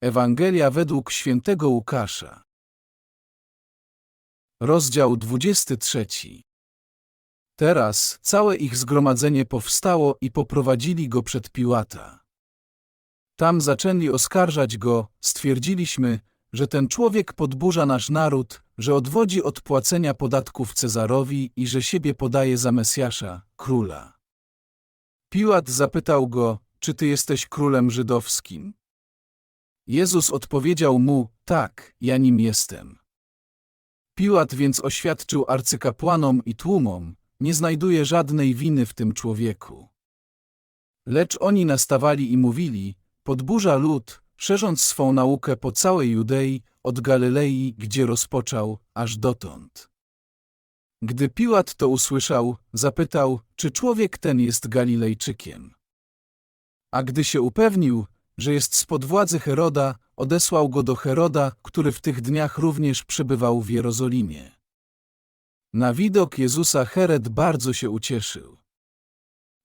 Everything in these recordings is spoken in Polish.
Ewangelia według świętego Łukasza. Rozdział 23. Teraz całe ich zgromadzenie powstało i poprowadzili go przed Piłata. Tam zaczęli oskarżać go, stwierdziliśmy, że ten człowiek podburza nasz naród, że odwodzi od płacenia podatków Cezarowi i że siebie podaje za Mesjasza, króla. Piłat zapytał go, czy ty jesteś królem żydowskim? Jezus odpowiedział mu, tak, ja nim jestem. Piłat więc oświadczył arcykapłanom i tłumom, nie znajduje żadnej winy w tym człowieku. Lecz oni nastawali i mówili, podburza lud, szerząc swą naukę po całej Judei, od Galilei, gdzie rozpoczął, aż dotąd. Gdy Piłat to usłyszał, zapytał, czy człowiek ten jest Galilejczykiem. A gdy się upewnił, że jest spod władzy Heroda, odesłał go do Heroda, który w tych dniach również przebywał w Jerozolimie. Na widok Jezusa Herod bardzo się ucieszył.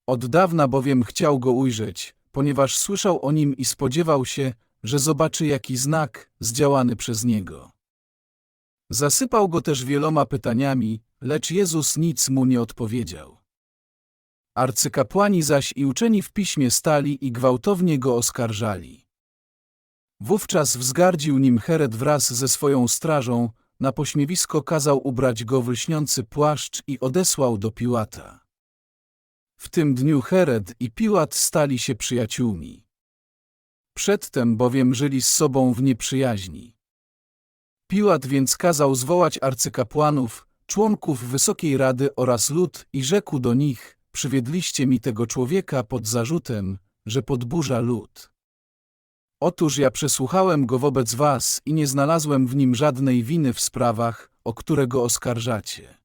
Od dawna bowiem chciał go ujrzeć, ponieważ słyszał o nim i spodziewał się, że zobaczy jaki znak zdziałany przez niego. Zasypał go też wieloma pytaniami, lecz Jezus nic mu nie odpowiedział. Arcykapłani zaś i uczeni w piśmie stali i gwałtownie go oskarżali. Wówczas wzgardził nim Herod wraz ze swoją strażą, na pośmiewisko kazał ubrać go w lśniący płaszcz i odesłał do Piłata. W tym dniu Herod i Piłat stali się przyjaciółmi. Przedtem bowiem żyli z sobą w nieprzyjaźni. Piłat więc kazał zwołać arcykapłanów, członków Wysokiej Rady oraz lud i rzekł do nich, przywiedliście mi tego człowieka pod zarzutem, że podburza lud. Otóż ja przesłuchałem go wobec was i nie znalazłem w nim żadnej winy w sprawach, o które go oskarżacie.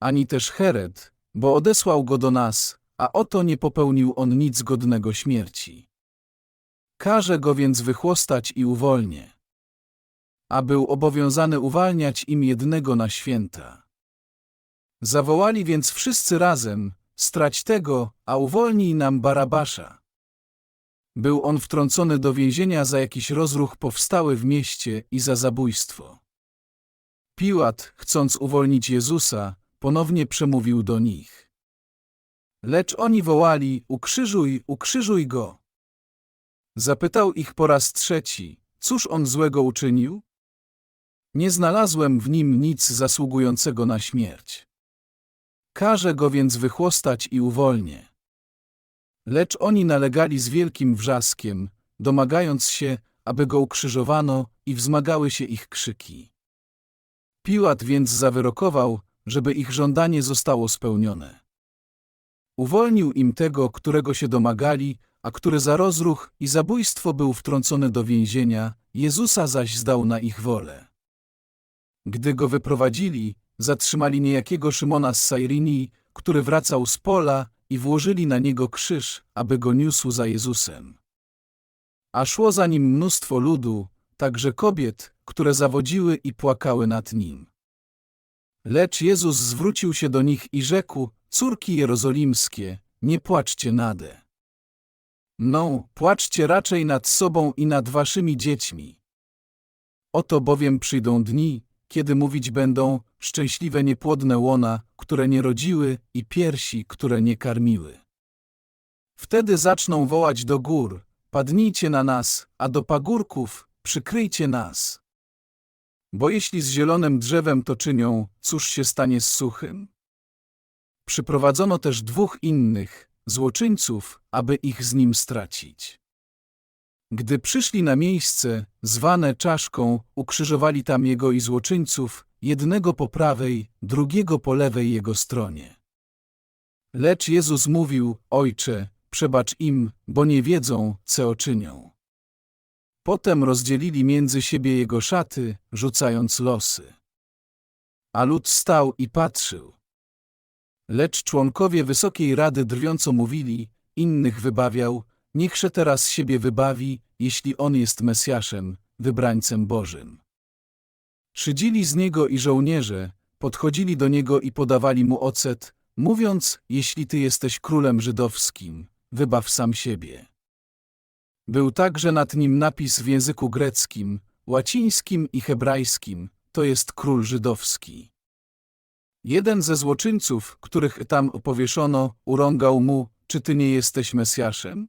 Ani też Herod, bo odesłał go do nas, a oto nie popełnił on nic godnego śmierci. Każe go więc wychłostać i uwolnię. A był obowiązany uwalniać im jednego na święta. Zawołali więc wszyscy razem, strać tego, a uwolnij nam Barabasza. Był on wtrącony do więzienia za jakiś rozruch powstały w mieście i za zabójstwo. Piłat, chcąc uwolnić Jezusa, ponownie przemówił do nich. Lecz oni wołali, ukrzyżuj, ukrzyżuj go. Zapytał ich po raz trzeci, cóż on złego uczynił? Nie znalazłem w nim nic zasługującego na śmierć. Każe go więc wychłostać i uwolnię. Lecz oni nalegali z wielkim wrzaskiem, domagając się, aby go ukrzyżowano i wzmagały się ich krzyki. Piłat więc zawyrokował, żeby ich żądanie zostało spełnione. Uwolnił im tego, którego się domagali, a który za rozruch i zabójstwo był wtrącony do więzienia, Jezusa zaś zdał na ich wolę. Gdy go wyprowadzili, zatrzymali niejakiego Szymona z Sairinii, który wracał z pola i włożyli na niego krzyż, aby go niósł za Jezusem. A szło za nim mnóstwo ludu, także kobiet, które zawodziły i płakały nad nim. Lecz Jezus zwrócił się do nich i rzekł, córki jerozolimskie, nie płaczcie nade. No, płaczcie raczej nad sobą i nad waszymi dziećmi. Oto bowiem przyjdą dni, kiedy mówić będą szczęśliwe niepłodne łona, które nie rodziły i piersi, które nie karmiły. Wtedy zaczną wołać do gór, padnijcie na nas, a do pagórków, przykryjcie nas. Bo jeśli z zielonym drzewem to czynią, cóż się stanie z suchym? Przyprowadzono też dwóch innych, złoczyńców, aby ich z nim stracić. Gdy przyszli na miejsce, zwane czaszką, ukrzyżowali tam jego i złoczyńców, jednego po prawej, drugiego po lewej jego stronie. Lecz Jezus mówił, Ojcze, przebacz im, bo nie wiedzą, co czynią. Potem rozdzielili między siebie jego szaty, rzucając losy. A lud stał i patrzył. Lecz członkowie Wysokiej Rady drwiąco mówili, innych wybawiał, niechże teraz siebie wybawi, jeśli on jest Mesjaszem, wybrańcem Bożym. Szydzili z niego i żołnierze, podchodzili do niego i podawali mu ocet, mówiąc, jeśli ty jesteś królem żydowskim, wybaw sam siebie. Był także nad nim napis w języku greckim, łacińskim i hebrajskim, to jest król żydowski. Jeden ze złoczyńców, których tam powieszono, urągał mu, czy ty nie jesteś Mesjaszem?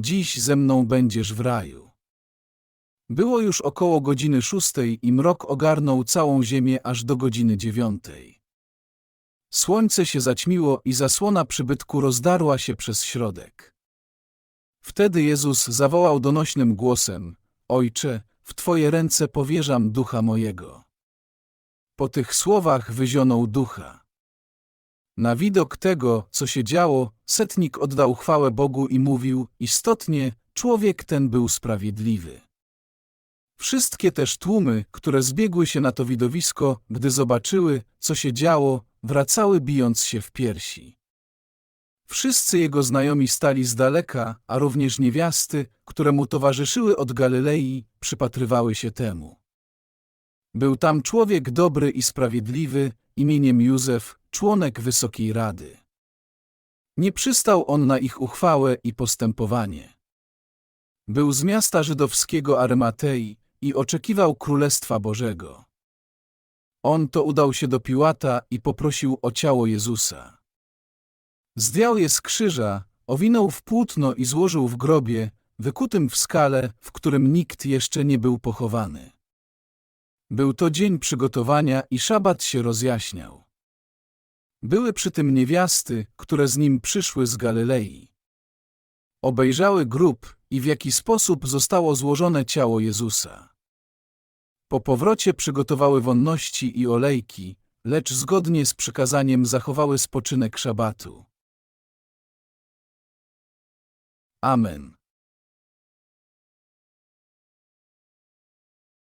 dziś ze mną będziesz w raju. Było już około godziny szóstej i mrok ogarnął całą ziemię aż do godziny dziewiątej. Słońce się zaćmiło i zasłona przybytku rozdarła się przez środek. Wtedy Jezus zawołał donośnym głosem, Ojcze, w Twoje ręce powierzam ducha mojego. Po tych słowach wyzionął ducha. Na widok tego, co się działo, setnik oddał chwałę Bogu i mówił, istotnie, człowiek ten był sprawiedliwy. Wszystkie też tłumy, które zbiegły się na to widowisko, gdy zobaczyły, co się działo, wracały bijąc się w piersi. Wszyscy jego znajomi stali z daleka, a również niewiasty, które mu towarzyszyły od Galilei, przypatrywały się temu. Był tam człowiek dobry i sprawiedliwy, imieniem Józef, członek Wysokiej Rady. Nie przystał on na ich uchwałę i postępowanie. Był z miasta żydowskiego Arymatei i oczekiwał Królestwa Bożego. On to udał się do Piłata i poprosił o ciało Jezusa. Zdjął je z krzyża, owinął w płótno i złożył w grobie, wykutym w skale, w którym nikt jeszcze nie był pochowany. Był to dzień przygotowania i szabat się rozjaśniał. Były przy tym niewiasty, które z nim przyszły z Galilei. Obejrzały grób i w jaki sposób zostało złożone ciało Jezusa. Po powrocie przygotowały wonności i olejki, lecz zgodnie z przykazaniem zachowały spoczynek szabatu. Amen.